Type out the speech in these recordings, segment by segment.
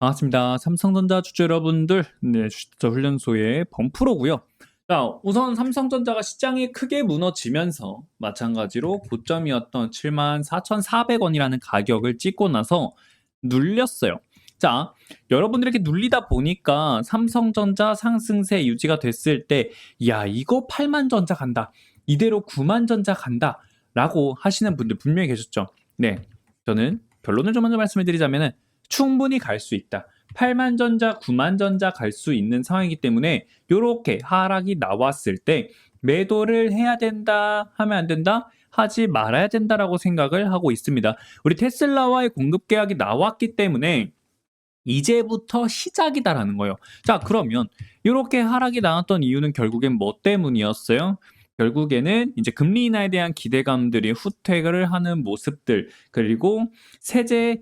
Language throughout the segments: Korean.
반갑습니다. 삼성전자 주주 여러분들, 네, 주식투자 훈련소의 범프로고요. 자, 우선 삼성전자가 시장이 크게 무너지면서 마찬가지로 고점이었던 74,400원이라는 가격을 찍고 나서 눌렸어요. 자, 여러분들에게 눌리다 보니까 삼성전자 상승세 유지가 됐을 때, 야, 이거 8만 전자 간다. 이대로 9만 전자 간다. 라고 하시는 분들 분명히 계셨죠. 네. 저는 결론을 좀 먼저 말씀을 드리자면은 충분히 갈 수 있다. 8만 전자, 9만 전자 갈 수 있는 상황이기 때문에 이렇게 하락이 나왔을 때 매도를 해야 된다, 하면 안 된다, 하지 말아야 된다라고 생각을 하고 있습니다. 우리 테슬라와의 공급 계약이 나왔기 때문에 이제부터 시작이다라는 거예요. 자, 그러면 이렇게 하락이 나왔던 이유는 결국엔 뭐 때문이었어요? 결국에는 이제 금리 인하에 대한 기대감들이 후퇴를 하는 모습들 그리고 세제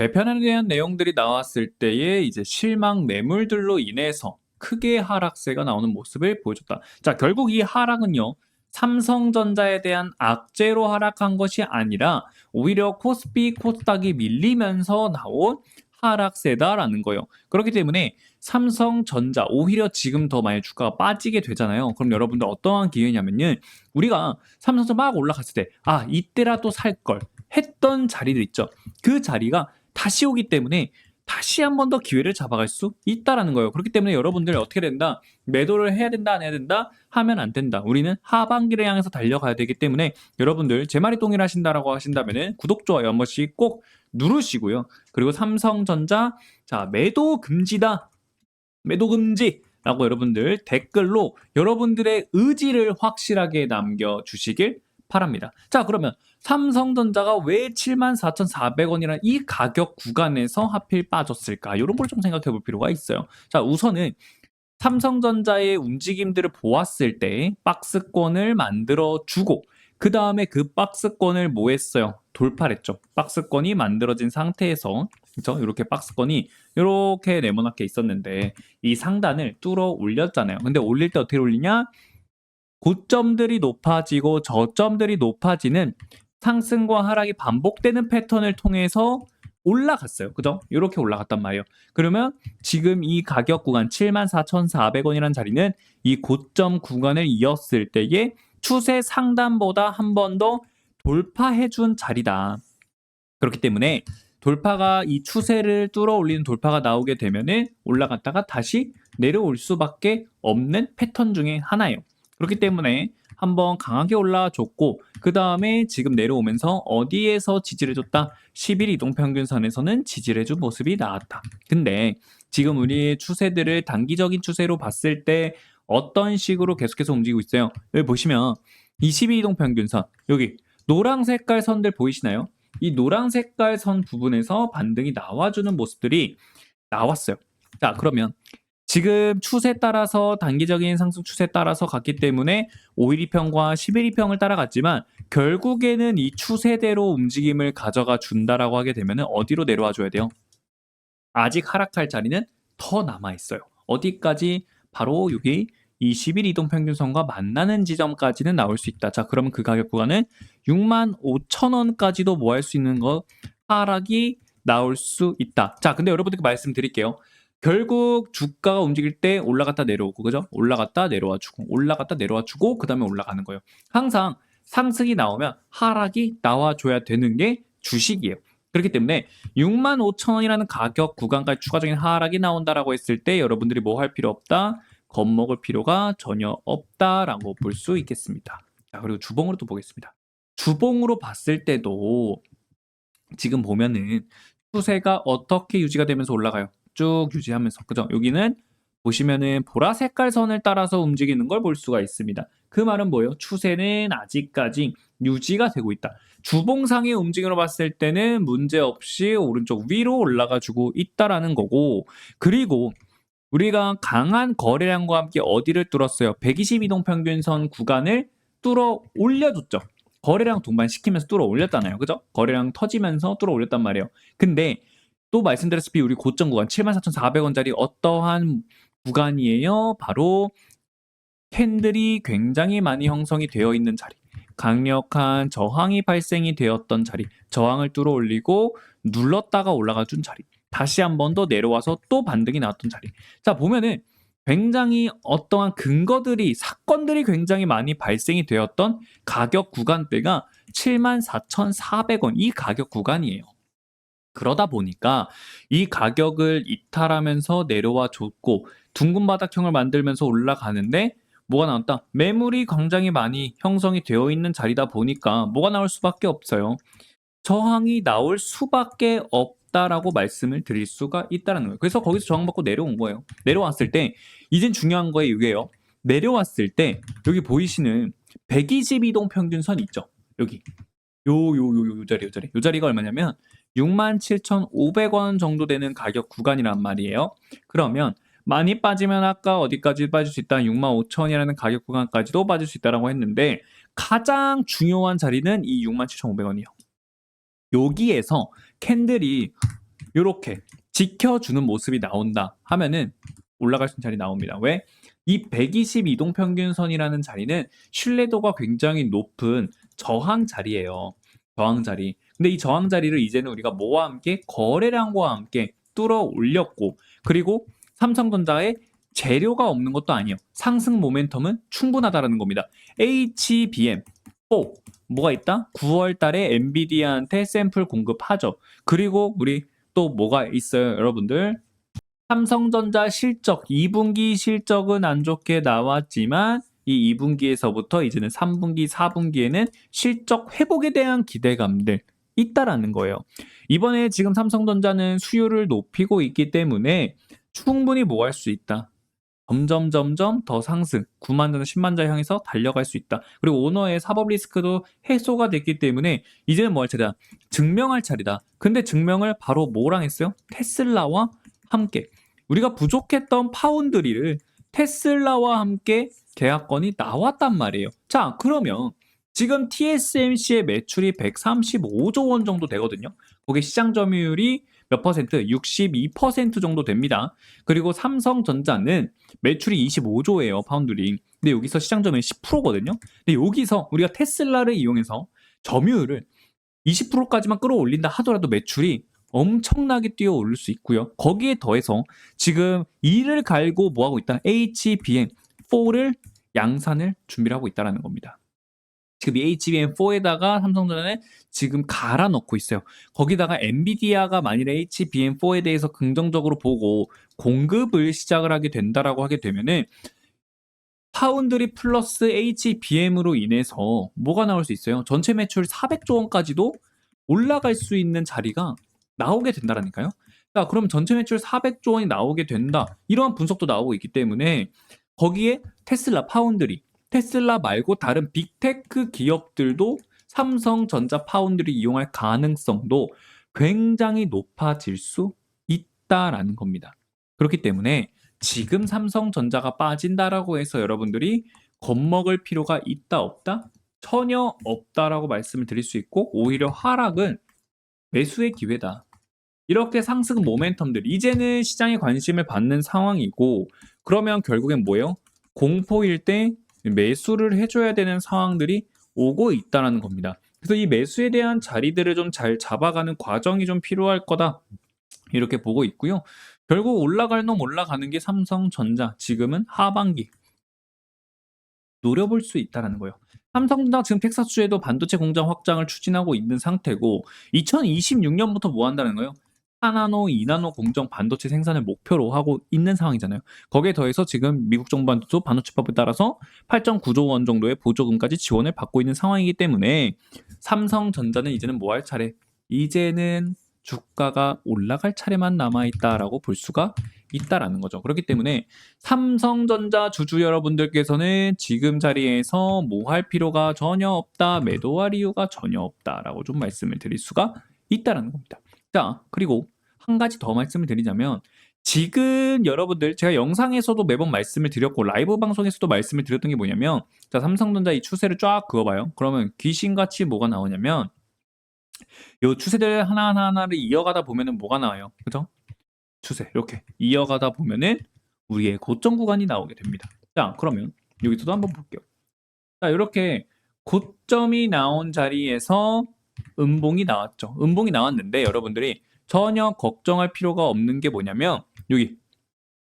개편에 대한 내용들이 나왔을 때의 이제 실망 매물들로 인해서 크게 하락세가 나오는 모습을 보여줬다. 자, 결국 이 하락은요. 삼성전자에 대한 악재로 하락한 것이 아니라 오히려 코스피 코스닥이 밀리면서 나온 하락세다라는 거예요. 그렇기 때문에 삼성전자 오히려 지금 더 많이 주가가 빠지게 되잖아요. 그럼 여러분들 어떠한 기회냐면요. 우리가 삼성전자 막 올라갔을 때 아, 이때라도 살걸 했던 자리들 있죠. 그 자리가 다시 오기 때문에 다시 한 번 더 기회를 잡아갈 수 있다라는 거예요. 그렇기 때문에 여러분들 어떻게 된다? 매도를 해야 된다, 안 해야 된다? 하면 안 된다. 우리는 하반기를 향해서 달려가야 되기 때문에 여러분들 제 말이 동일하신다라고 하신다면은 구독, 좋아요 한 번씩 꼭 누르시고요. 그리고 삼성전자 자 매도 금지다. 매도 금지. 라고 여러분들 댓글로 여러분들의 의지를 확실하게 남겨주시길 바랍니다. 자, 그러면 삼성전자가 왜 74,400원이라는 이 가격 구간에서 하필 빠졌을까? 이런 걸 좀 생각해 볼 필요가 있어요. 자, 우선은 삼성전자의 움직임들을 보았을 때 박스권을 만들어 주고 그 다음에 그 박스권을 뭐 했어요? 돌파를 했죠. 박스권이 만들어진 상태에서 그죠? 이렇게 박스권이 이렇게 네모나게 있었는데 이 상단을 뚫어 올렸잖아요. 근데 올릴 때 어떻게 올리냐? 고점들이 높아지고 저점들이 높아지는 상승과 하락이 반복되는 패턴을 통해서 올라갔어요. 그죠? 이렇게 올라갔단 말이에요. 그러면 지금 이 가격 구간 74,400원이라는 자리는 이 고점 구간을 이었을 때의 추세 상단보다 한 번 더 돌파해 준 자리다. 그렇기 때문에 돌파가 이 추세를 뚫어 올리는 돌파가 나오게 되면은 올라갔다가 다시 내려올 수밖에 없는 패턴 중에 하나예요. 그렇기 때문에 한번 강하게 올라줬고 그 다음에 지금 내려오면서 어디에서 지지를 줬다? 10일 이동평균선에서는 지지를 준 모습이 나왔다. 근데 지금 우리 추세들을 단기적인 추세로 봤을 때 어떤 식으로 계속해서 움직이고 있어요? 여기 보시면 22 이동평균선 여기 노랑 색깔 선들 보이시나요? 이 노랑 색깔 선 부분에서 반등이 나와주는 모습들이 나왔어요. 자 그러면 지금 추세 따라서 단기적인 상승 추세 따라서 갔기 때문에 5일2평과 11일평을 따라갔지만 결국에는 이 추세대로 움직임을 가져가 준다라고 하게 되면 어디로 내려와 줘야 돼요? 아직 하락할 자리는 더 남아 있어요. 어디까지? 바로 여기 20일 이동 평균선과 만나는 지점까지는 나올 수 있다. 자, 그러면 그 가격 구간은 6만 5천 원까지도 뭐 할 수 있는 거 하락이 나올 수 있다. 자, 근데 여러분들께 말씀드릴게요. 결국 주가가 움직일 때 올라갔다 내려오고 그죠? 올라갔다 내려와 주고 올라갔다 내려와 주고 그다음에 올라가는 거예요. 항상 상승이 나오면 하락이 나와 줘야 되는 게 주식이에요. 그렇기 때문에 6만 5천 원이라는 가격 구간까지 추가적인 하락이 나온다라고 했을 때 여러분들이 뭐 할 필요 없다. 겁먹을 필요가 전혀 없다라고 볼 수 있겠습니다. 자, 그리고 주봉으로 또 보겠습니다. 주봉으로 봤을 때도 지금 보면은 추세가 어떻게 유지가 되면서 올라가요? 쭉 유지하면서 그죠? 여기는 보시면은 보라 색깔 선을 따라서 움직이는 걸 볼 수가 있습니다. 그 말은 뭐예요? 추세는 아직까지 유지가 되고 있다. 주봉상의 움직임으로 봤을 때는 문제 없이 오른쪽 위로 올라가 주고 있다라는 거고 그리고 우리가 강한 거래량과 함께 어디를 뚫었어요? 122동 평균선 구간을 뚫어 올려줬죠. 거래량 동반시키면서 뚫어 올렸잖아요. 그죠? 거래량 터지면서 뚫어 올렸단 말이에요. 근데 또 말씀드렸다시피 우리 고점 구간 74,400원짜리 어떠한 구간이에요? 바로 캔들이 굉장히 많이 형성이 되어 있는 자리. 강력한 저항이 발생이 되었던 자리. 저항을 뚫어 올리고 눌렀다가 올라가 준 자리. 다시 한 번 더 내려와서 또 반등이 나왔던 자리. 자, 보면은 굉장히 어떠한 근거들이 사건들이 굉장히 많이 발생이 되었던 가격 구간대가 74,400원 이 가격 구간이에요. 그러다 보니까 이 가격을 이탈하면서 내려와 줬고 둥근 바닥형을 만들면서 올라가는데 뭐가 나왔다? 매물이 굉장히 많이 형성이 되어 있는 자리다 보니까 뭐가 나올 수밖에 없어요. 저항이 나올 수밖에 없다라고 말씀을 드릴 수가 있다는 거예요. 그래서 거기서 저항받고 내려온 거예요. 내려왔을 때 이젠 중요한 거에 이게요. 내려왔을 때 여기 보이시는 122동 평균선 있죠? 여기 요 요 요 요 자리 요 자리 요 자리가 얼마냐면 67,500원 정도 되는 가격 구간이란 말이에요. 그러면 많이 빠지면 아까 어디까지 빠질 수 있다? 65,000원이라는 가격 구간까지도 빠질 수 있다라고 했는데 가장 중요한 자리는 이 67,500원이요. 여기에서 캔들이 이렇게 지켜주는 모습이 나온다 하면은 올라갈 수 있는 자리 나옵니다. 왜? 이 122동 평균선이라는 자리는 신뢰도가 굉장히 높은 저항 자리예요. 저항 자리. 근데 이 저항 자리를 이제는 우리가 뭐와 함께 거래량과 함께 뚫어 올렸고 그리고 삼성전자의 재료가 없는 것도 아니에요. 상승 모멘텀은 충분하다라는 겁니다. HBM 4 뭐가 있다? 9월 달에 엔비디아한테 샘플 공급하죠. 그리고 우리 또 뭐가 있어요, 여러분들? 삼성전자 실적 2분기 실적은 안 좋게 나왔지만 이 2분기에서부터 이제는 3분기, 4분기에는 실적 회복에 대한 기대감들 있다라는 거예요. 이번에 지금 삼성전자는 수요를 높이고 있기 때문에 충분히 뭐 할 수 있다. 점점 점점 더 상승, 9만 자나 10만 자 향해서 달려갈 수 있다. 그리고 오너의 사법 리스크도 해소가 됐기 때문에 이제는 뭐 할 차례다. 증명할 차례다. 근데 증명을 바로 뭐랑 했어요? 테슬라와 함께. 우리가 부족했던 파운드리를 테슬라와 함께 계약건이 나왔단 말이에요. 자, 그러면 지금 TSMC의 매출이 135조 원 정도 되거든요. 거기에 시장 점유율이 몇 퍼센트? 62% 정도 됩니다. 그리고 삼성전자는 매출이 25조예요, 파운드리. 근데 여기서 시장 점유율이 10%거든요. 근데 여기서 우리가 테슬라를 이용해서 점유율을 20%까지만 끌어올린다 하더라도 매출이 엄청나게 뛰어오를 수 있고요. 거기에 더해서 지금 이를 갈고 뭐하고 있다? HBM4를 양산을 준비를 하고 있다는 겁니다. 지금 이 HBM4에다가 삼성전자는 지금 갈아 넣고 있어요. 거기다가 엔비디아가 만일에 HBM4에 대해서 긍정적으로 보고 공급을 시작을 하게 된다라고 하게 되면은 파운드리 플러스 HBM으로 인해서 뭐가 나올 수 있어요? 전체 매출 400조 원까지도 올라갈 수 있는 자리가 나오게 된다라니까요. 자, 그럼 전체 매출 400조 원이 나오게 된다. 이러한 분석도 나오고 있기 때문에 거기에 테슬라 파운드리 테슬라 말고 다른 빅테크 기업들도 삼성전자 파운드를 이용할 가능성도 굉장히 높아질 수 있다라는 겁니다. 그렇기 때문에 지금 삼성전자가 빠진다라고 해서 여러분들이 겁먹을 필요가 있다 없다? 전혀 없다라고 말씀을 드릴 수 있고 오히려 하락은 매수의 기회다. 이렇게 상승 모멘텀들 이제는 시장에 관심을 받는 상황이고 그러면 결국엔 뭐예요? 공포일 때 매수를 해줘야 되는 상황들이 오고 있다는 겁니다. 그래서 이 매수에 대한 자리들을 좀 잘 잡아가는 과정이 좀 필요할 거다. 이렇게 보고 있고요. 결국 올라갈 놈 올라가는 게 삼성전자. 지금은 하반기. 노려볼 수 있다는 거예요. 삼성전자 지금 텍사스주에도 반도체 공장 확장을 추진하고 있는 상태고 2026년부터 뭐 한다는 거예요? 4나노, 2나노 공정 반도체 생산을 목표로 하고 있는 상황이잖아요. 거기에 더해서 지금 미국 정부도 반도체법에 따라서 8.9조 원 정도의 보조금까지 지원을 받고 있는 상황이기 때문에 삼성전자는 이제는 뭐 할 차례? 이제는 주가가 올라갈 차례만 남아 있다라고 볼 수가 있다라는 거죠. 그렇기 때문에 삼성전자 주주 여러분들께서는 지금 자리에서 뭐 할 필요가 전혀 없다, 매도할 이유가 전혀 없다라고 좀 말씀을 드릴 수가 있다라는 겁니다. 자, 그리고 한 가지 더 말씀을 드리자면 지금 여러분들 제가 영상에서도 매번 말씀을 드렸고 라이브 방송에서도 말씀을 드렸던 게 뭐냐면 자 삼성전자 이 추세를 쫙 그어봐요. 그러면 귀신같이 뭐가 나오냐면 요 추세들 하나하나 하나를 이어가다 보면은 뭐가 나와요, 그죠? 추세 이렇게 이어가다 보면은 우리의 고점 구간이 나오게 됩니다. 자 그러면 여기서도 한번 볼게요. 자 이렇게 고점이 나온 자리에서 음봉이 나왔죠. 음봉이 나왔는데 여러분들이 전혀 걱정할 필요가 없는 게 뭐냐면 여기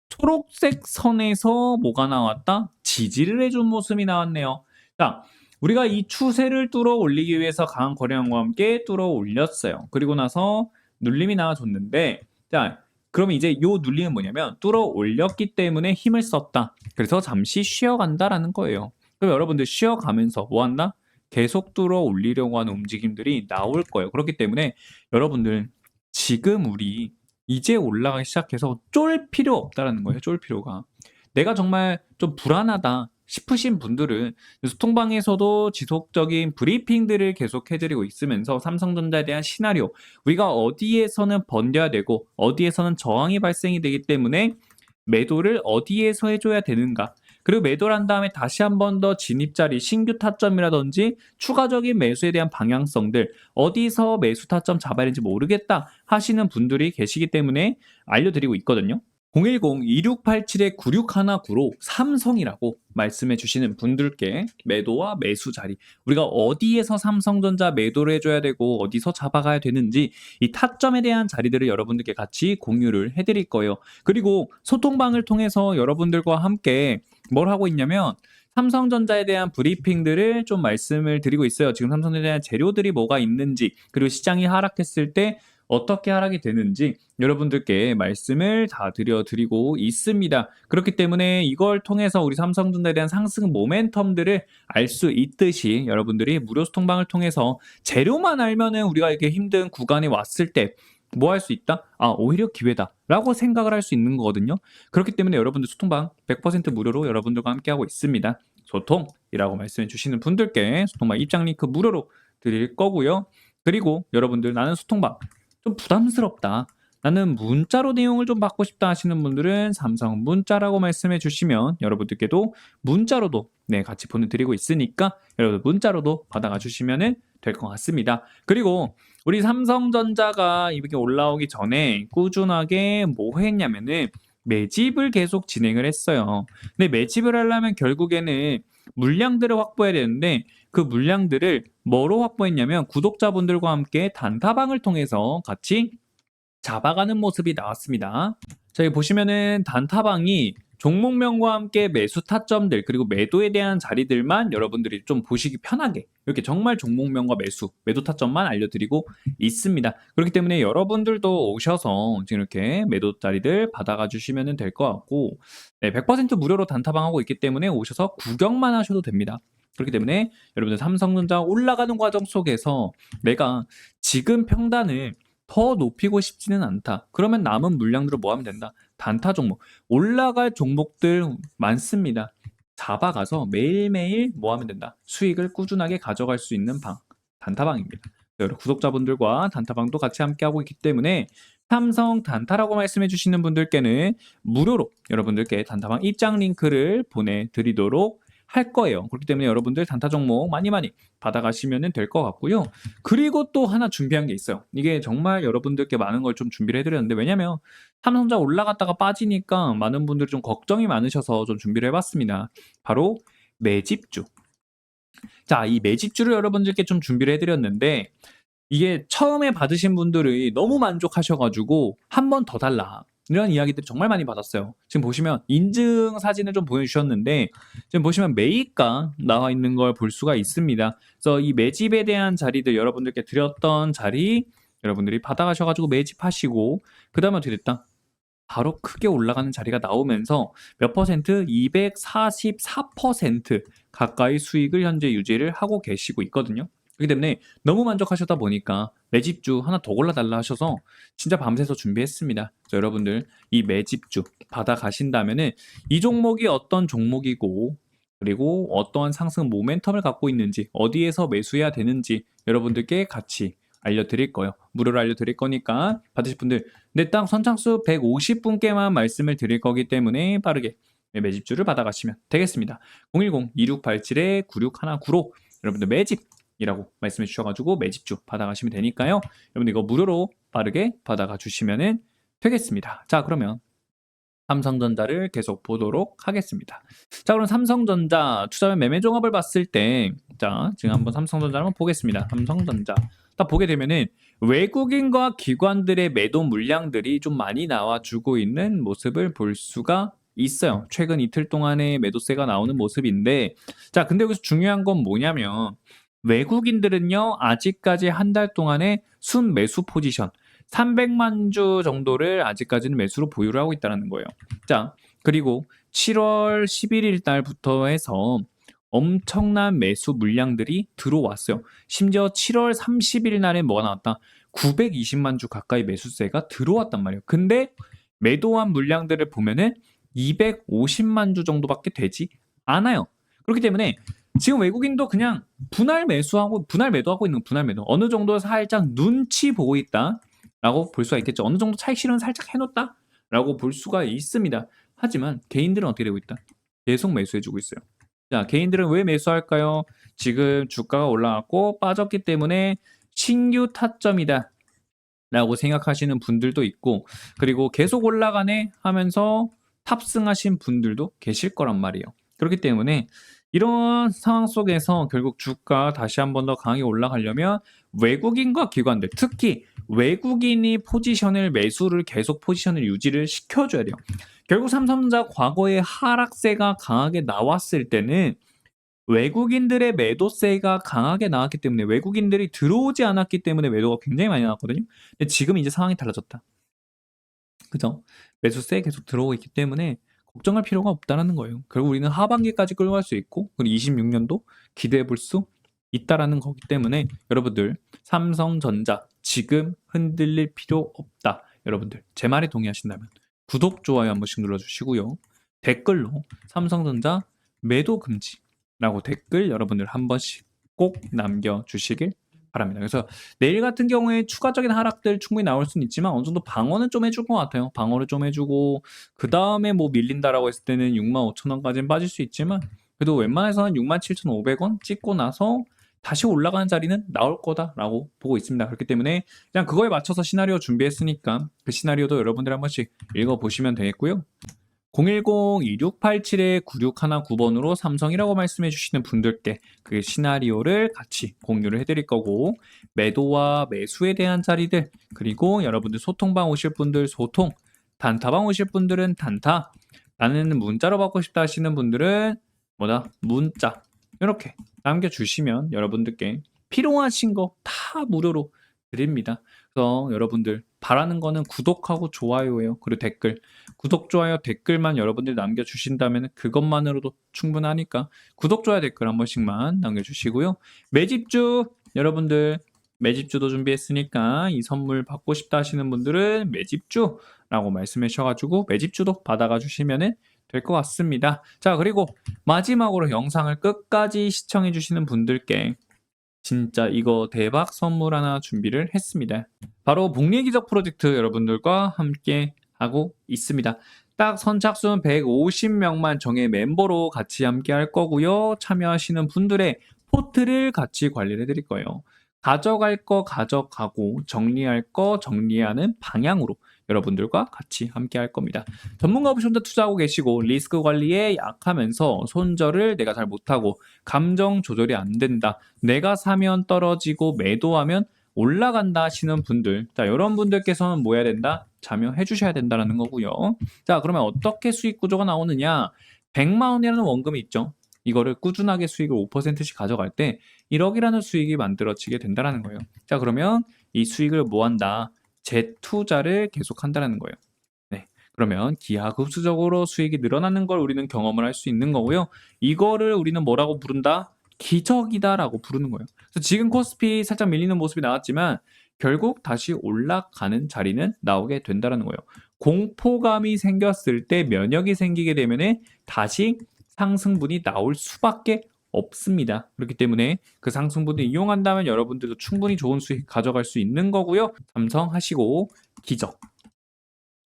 초록색 선에서 뭐가 나왔다? 지지를 해준 모습이 나왔네요. 자, 우리가 이 추세를 뚫어 올리기 위해서 강한 거래량과 함께 뚫어 올렸어요. 그리고 나서 눌림이 나와줬는데, 자, 그러면 이제 요 눌림은 뭐냐면 뚫어 올렸기 때문에 힘을 썼다. 그래서 잠시 쉬어간다라는 거예요. 그럼 여러분들 쉬어가면서 뭐 한다? 계속 뚫어 올리려고 하는 움직임들이 나올 거예요. 그렇기 때문에 여러분들 지금 우리 이제 올라가기 시작해서 쫄 필요 없다라는 거예요. 쫄 필요가. 내가 정말 좀 불안하다 싶으신 분들은 소통방에서도 지속적인 브리핑들을 계속 해드리고 있으면서 삼성전자에 대한 시나리오 우리가 어디에서는 번져야 되고 어디에서는 저항이 발생이 되기 때문에 매도를 어디에서 해줘야 되는가 그리고 매도를 한 다음에 다시 한 번 더 진입자리 신규 타점이라든지 추가적인 매수에 대한 방향성들 어디서 매수 타점 잡아야 되는지 모르겠다 하시는 분들이 계시기 때문에 알려드리고 있거든요. 010-2687-9619로 삼성이라고 말씀해 주시는 분들께 매도와 매수 자리 우리가 어디에서 삼성전자 매도를 해줘야 되고 어디서 잡아가야 되는지 이 타점에 대한 자리들을 여러분들께 같이 공유를 해드릴 거예요. 그리고 소통방을 통해서 여러분들과 함께 뭘 하고 있냐면 삼성전자에 대한 브리핑들을 좀 말씀을 드리고 있어요. 지금 삼성전자에 대한 재료들이 뭐가 있는지 그리고 시장이 하락했을 때 어떻게 하락이 되는지 여러분들께 말씀을 다 드려드리고 있습니다. 그렇기 때문에 이걸 통해서 우리 삼성전자에 대한 상승 모멘텀들을 알 수 있듯이 여러분들이 무료 소통방을 통해서 재료만 알면은 우리가 이렇게 힘든 구간에 왔을 때 뭐 할 수 있다? 아, 오히려 기회다. 라고 생각을 할 수 있는 거거든요. 그렇기 때문에 여러분들 소통방 100% 무료로 여러분들과 함께하고 있습니다. 소통이라고 말씀해 주시는 분들께 소통방 입장 링크 무료로 드릴 거고요. 그리고 여러분들 나는 소통방 좀 부담스럽다. 나는 문자로 내용을 좀 받고 싶다 하시는 분들은 삼성 문자라고 말씀해 주시면 여러분들께도 문자로도 네, 같이 보내드리고 있으니까 여러분 문자로도 받아가 주시면 될것 같습니다. 그리고 우리 삼성전자가 이렇게 올라오기 전에 꾸준하게 뭐 했냐면은 매집을 계속 진행을 했어요. 근데 매집을 하려면 결국에는 물량들을 확보해야 되는데 그 물량들을 뭐로 확보했냐면 구독자분들과 함께 단타방을 통해서 같이 잡아가는 모습이 나왔습니다. 자, 여기 보시면은 단타방이 종목명과 함께 매수 타점들 그리고 매도에 대한 자리들만 여러분들이 좀 보시기 편하게 이렇게 정말 종목명과 매수, 매도 타점만 알려드리고 있습니다. 그렇기 때문에 여러분들도 오셔서 지금 이렇게 매도 자리들 받아가 주시면 될 것 같고 네, 100% 무료로 단타방 하고 있기 때문에 오셔서 구경만 하셔도 됩니다. 그렇기 때문에 여러분들 삼성전자 올라가는 과정 속에서 내가 지금 평단을 더 높이고 싶지는 않다. 그러면 남은 물량들을 뭐 하면 된다? 단타 종목. 올라갈 종목들 많습니다. 잡아가서 매일매일 뭐 하면 된다? 수익을 꾸준하게 가져갈 수 있는 방. 단타방입니다. 여러 구독자분들과 단타방도 같이 함께하고 있기 때문에 삼성 단타라고 말씀해 주시는 분들께는 무료로 여러분들께 단타방 입장 링크를 보내드리도록 할 거예요. 그렇기 때문에 여러분들 단타 종목 많이 많이 받아가시면 될 것 같고요. 그리고 또 하나 준비한 게 있어요. 이게 정말 여러분들께 많은 걸 좀 준비를 해드렸는데 왜냐면 삼성전자 올라갔다가 빠지니까 많은 분들이 좀 걱정이 많으셔서 좀 준비를 해봤습니다. 바로 매집주. 자, 이 매집주를 여러분들께 좀 준비를 해드렸는데 이게 처음에 받으신 분들이 너무 만족하셔가지고 한 번 더 달라. 이런 이야기들 정말 많이 받았어요. 지금 보시면 인증 사진을 좀 보여주셨는데 지금 보시면 매입가 나와 있는 걸 볼 수가 있습니다. 그래서 이 매집에 대한 자리들 여러분들께 드렸던 자리 여러분들이 받아가셔가지고 매집하시고 그 다음에 어떻게 됐다? 바로 크게 올라가는 자리가 나오면서 몇 퍼센트? 244% 가까이 수익을 현재 유지를 하고 계시고 있거든요. 그렇기 때문에 너무 만족하셨다 보니까 매집주 하나 더 골라달라 하셔서 진짜 밤새서 준비했습니다. 여러분들 이 매집주 받아 가신다면은 이 종목이 어떤 종목이고 그리고 어떠한 상승 모멘텀을 갖고 있는지 어디에서 매수해야 되는지 여러분들께 같이 알려드릴 거예요. 무료로 알려드릴 거니까 받으실 분들 내 땅 선착수 150분께만 말씀을 드릴 거기 때문에 빠르게 매집주를 받아가시면 되겠습니다. 010-2687-9619로 여러분들 매집 이라고 말씀해 주셔가지고 매집주 받아가시면 되니까요. 여러분 이거 무료로 빠르게 받아가 주시면 되겠습니다. 자 그러면 삼성전자를 계속 보도록 하겠습니다. 자, 그럼 삼성전자 투자면 매매 종합을 봤을 때, 자, 지금 한번 삼성전자 한번 보겠습니다. 삼성전자. 딱 보게 되면은 외국인과 기관들의 매도 물량들이 좀 많이 나와주고 있는 모습을 볼 수가 있어요. 최근 이틀 동안의 매도세가 나오는 모습인데, 자, 근데 여기서 중요한 건 뭐냐면, 외국인들은요, 아직까지 한 달 동안의 순 매수 포지션, 300만 주 정도를 아직까지는 매수로 보유를 하고 있다는 거예요. 자, 그리고 7월 11일 달부터 해서 엄청난 매수 물량들이 들어왔어요. 심지어 7월 30일 날에 뭐가 나왔다? 920만 주 가까이 매수세가 들어왔단 말이에요. 근데 매도한 물량들을 보면은 250만 주 정도밖에 되지 않아요. 그렇기 때문에 지금 외국인도 그냥 분할 매수하고 분할 매도하고 있는 분할 매도 어느 정도 살짝 눈치 보고 있다라고 볼 수가 있겠죠. 어느 정도 차익 실현 살짝 해놓다라고 볼 수가 있습니다. 하지만 개인들은 어떻게 되고 있다? 계속 매수해주고 있어요. 자, 개인들은 왜 매수할까요? 지금 주가가 올라갔고 빠졌기 때문에 신규 타점이다. 라고 생각하시는 분들도 있고, 그리고 계속 올라가네 하면서 탑승하신 분들도 계실 거란 말이에요. 그렇기 때문에 이런 상황 속에서 결국 주가 다시 한 번 더 강하게 올라가려면 외국인과 기관들, 특히 외국인이 포지션을 매수를 계속 포지션을 유지를 시켜줘야 돼요. 결국 삼성전자 과거에 하락세가 강하게 나왔을 때는 외국인들의 매도세가 강하게 나왔기 때문에 외국인들이 들어오지 않았기 때문에 매도가 굉장히 많이 나왔거든요. 근데 지금 이제 상황이 달라졌다. 그죠? 매수세 계속 들어오고 있기 때문에 걱정할 필요가 없다라는 거예요. 결국 우리는 하반기까지 끌고 갈 수 있고 그리고 26년도 기대해 볼 수 있다라는 거기 때문에 여러분들 삼성전자 지금 흔들릴 필요 없다. 여러분들 제 말에 동의하신다면 구독 좋아요 한 번씩 눌러주시고요. 댓글로 삼성전자 매도 금지라고 댓글 여러분들 한 번씩 꼭 남겨주시길 바랍니다. 그래서 내일 같은 경우에 추가적인 하락들 충분히 나올 수는 있지만 어느 정도 방어는 좀 해줄 것 같아요. 방어를 좀 해주고 그 다음에 뭐 밀린다라고 했을 때는 6만 5천 원까지는 빠질 수 있지만 그래도 웬만해서는 6만 7천5백원 찍고 나서 다시 올라가는 자리는 나올 거다라고 보고 있습니다. 그렇기 때문에 그냥 그거에 맞춰서 시나리오 준비했으니까 그 시나리오도 여러분들 한 번씩 읽어보시면 되겠고요. 010-2687-9619번으로 삼성이라고 말씀해 주시는 분들께 그 시나리오를 같이 공유를 해드릴 거고 매도와 매수에 대한 자리들 그리고 여러분들 소통방 오실 분들 소통 단타방 오실 분들은 단타 나는 문자로 받고 싶다 하시는 분들은 뭐다 문자 이렇게 남겨주시면 여러분들께 필요하신 거 다 무료로 드립니다. 그래서 여러분들 바라는 거는 구독하고 좋아요예요. 그리고 댓글. 구독, 좋아요, 댓글만 여러분들이 남겨주신다면 그것만으로도 충분하니까 구독, 좋아요, 댓글 한 번씩만 남겨주시고요. 매집주 여러분들 매집주도 준비했으니까 이 선물 받고 싶다 하시는 분들은 매집주라고 말씀해 주셔가지고 매집주도 받아가 주시면 될 것 같습니다. 자 그리고 마지막으로 영상을 끝까지 시청해 주시는 분들께 진짜 이거 대박 선물 하나 준비를 했습니다. 바로 복리기적 프로젝트 여러분들과 함께 하고 있습니다. 딱 선착순 150명만 정해 멤버로 같이 함께 할 거고요. 참여하시는 분들의 포트를 같이 관리를 해드릴 거예요. 가져갈 거 가져가고 정리할 거 정리하는 방향으로 여러분들과 같이 함께 할 겁니다. 전문가 옵션도 투자하고 계시고 리스크 관리에 약하면서 손절을 내가 잘 못하고 감정 조절이 안 된다. 내가 사면 떨어지고 매도하면 올라간다 하시는 분들 자 이런 분들께서는 뭐 해야 된다? 참여해 주셔야 된다는 거고요. 자 그러면 어떻게 수익 구조가 나오느냐 100만 원이라는 원금이 있죠. 이거를 꾸준하게 수익을 5%씩 가져갈 때 1억이라는 수익이 만들어지게 된다는 거예요. 자 그러면 이 수익을 뭐 한다? 재투자를 계속한다는 거예요. 네. 그러면 기하급수적으로 수익이 늘어나는 걸 우리는 경험을 할 수 있는 거고요. 이거를 우리는 뭐라고 부른다? 기적이다라고 부르는 거예요. 그래서 지금 코스피 살짝 밀리는 모습이 나왔지만 결국 다시 올라가는 자리는 나오게 된다는 거예요. 공포감이 생겼을 때 면역이 생기게 되면 다시 상승분이 나올 수밖에 없습니다. 그렇기 때문에 그 상승분을 이용한다면 여러분들도 충분히 좋은 수익 가져갈 수 있는 거고요. 삼성하시고 기적.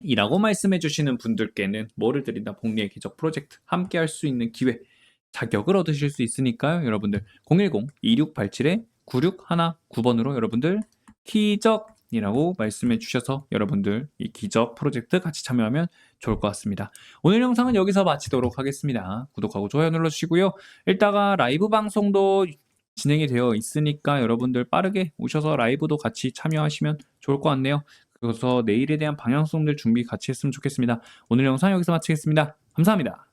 이라고 말씀해 주시는 분들께는 뭐를 드린다? 복리의 기적 프로젝트 함께 할 수 있는 기회 자격을 얻으실 수 있으니까요. 여러분들 010-2687-9619번으로 여러분들 기적 이라고 말씀해 주셔서 여러분들 이 기적 프로젝트 같이 참여하면 좋을 것 같습니다. 오늘 영상은 여기서 마치도록 하겠습니다. 구독하고 좋아요 눌러주시고요. 이따가 라이브 방송도 진행이 되어 있으니까 여러분들 빠르게 오셔서 라이브도 같이 참여하시면 좋을 것 같네요. 그래서 내일에 대한 방향성들 준비 같이 했으면 좋겠습니다. 오늘 영상 여기서 마치겠습니다. 감사합니다.